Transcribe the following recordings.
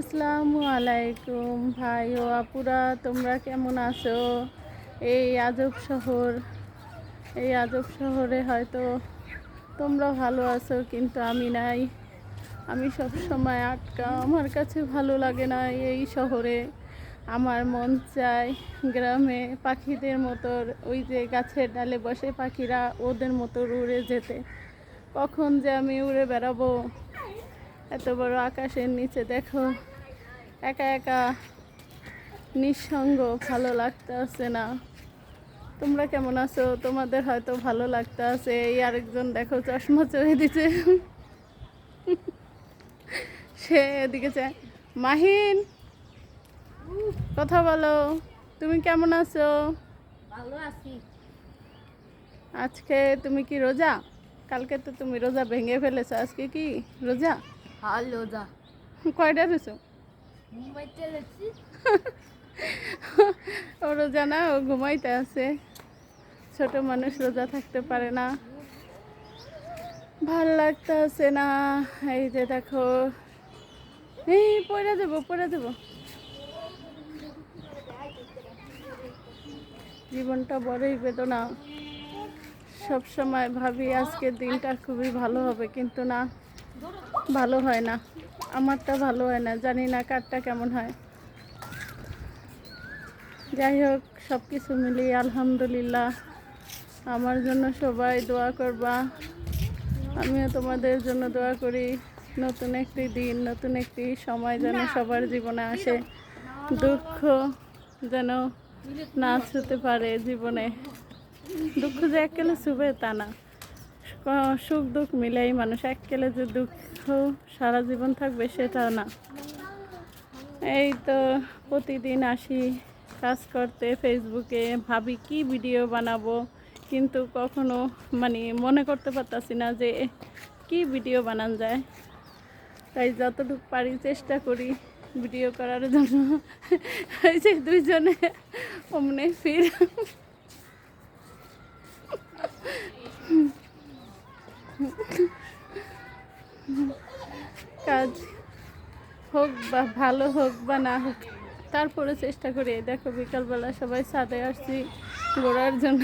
আসসালামু আলাইকুম ভাই ও আপুরা, তোমরা কেমন আছো? এই আজব শহর, এই আজব শহরে হয়তো তোমরা ভালো আছো, কিন্তু আমি নাই। আমি সব সময় আটকা, আমার কাছে ভালো লাগে না এই শহরে। আমার মন চায় গ্রামে পাখিদের মতো, ওই যে গাছের ডালে বসে পাখিরা ওদের মতো উড়ে যেতে। কখন যে আমি উড়ে বেড়াবো? এত বড় আকাশের নিচে দেখো। একা একা নিঃসঙ্গ ভালো লাগতে আছে না। তোমরা কেমন আছো? তোমাদের হয়তো ভালো লাগতে আছে এই আরেকজন দেখো চশমা চড়ে দিছে। সে এদিকে চায় মাহিন কথা বলো তুমি কেমন আছো? ভালো আছি। আজকে তুমি কি রোজা? কালকে তো তুমি রোজা ভেঙে ফেলেছো আজকে কি রোজা? ভালো যা। কয়টা রয়েছো ও রোজা না ও ঘুমাইতে আছে। ছোট মানুষ রোজা থাকতে পারে না। ভালো লাগতে আছে না। এই যে দেখো। এই পড়ে দেবো পড়ে দেবো জীবনটা বড়ই বেদনা। সব সময় ভাবি আজকের দিনটা খুবই ভালো হবে কিন্তু না। ভালো হয় না। আমারটা ভালো হয় না, জানি না কারটা কেমন হয়। যাই হোক সব কিছু মিলিয়ে আলহামদুলিল্লাহ। আমার জন্য সবাই দোয়া করবা। আমিও তোমাদের জন্য দোয়া করি। নতুন একটি দিন, নতুন একটি সময় যেন সবার জীবনে আসে। দুঃখ যেন না ছুতে পারে জীবনে। দুঃখ যে এককেলে ছুবে তা না। সুখ দুঃখ মিলেই মানুষ এককেলে যে দুঃখ সারা জীবন থাকবে সেটাও না। এই তো প্রতিদিন আসি কাজ করতে ফেসবুকে, ভাবি কি ভিডিও বানাবো, কিন্তু কখনো মানে মনে করতে পারতাছি না যে কি ভিডিও বানান যায়। তাই যতটুকু পারি চেষ্টা করি ভিডিও করার জন্য। এই যে দুইজনে অমনে ফির। কাজ হোক বা ভালো হোক বা না হোক, তারপরে চেষ্টা করি। দেখো বিকালবেলা সবাই ছাদে আসছি ঘোরার জন্য।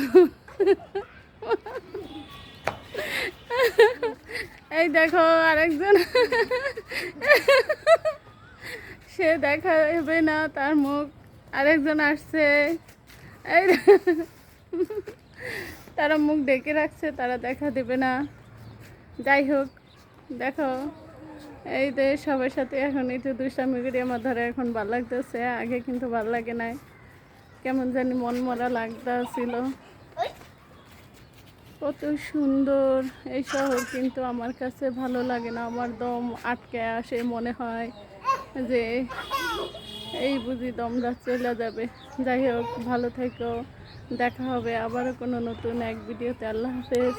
এই দেখো আরেকজন। সে দেখা হবে না তার মুখ। আরেকজন আসছে। এই তারা মুখ ডেকে রাখছে, তারা দেখা দেবে না। যাই হোক, দেখো, এই যে সবার সাথে এখন একটু দুষ্টামি করে আমার ধরে এখন ভালো লাগতেছে, আগে কিন্তু ভালো লাগে নাই। কেমন জানি মন মরা লাগতেছিল কত সুন্দর, এই শহর কিন্তু আমার কাছে ভালো লাগে না। আমার দম আটকে আসে মনে হয় যে এই বুঝি দমটা চলে যাবে। যাই হোক, ভালো থেকো। দেখা হবে আবারও কোনো নতুন এক ভিডিওতে। আল্লাহ হাফেজ।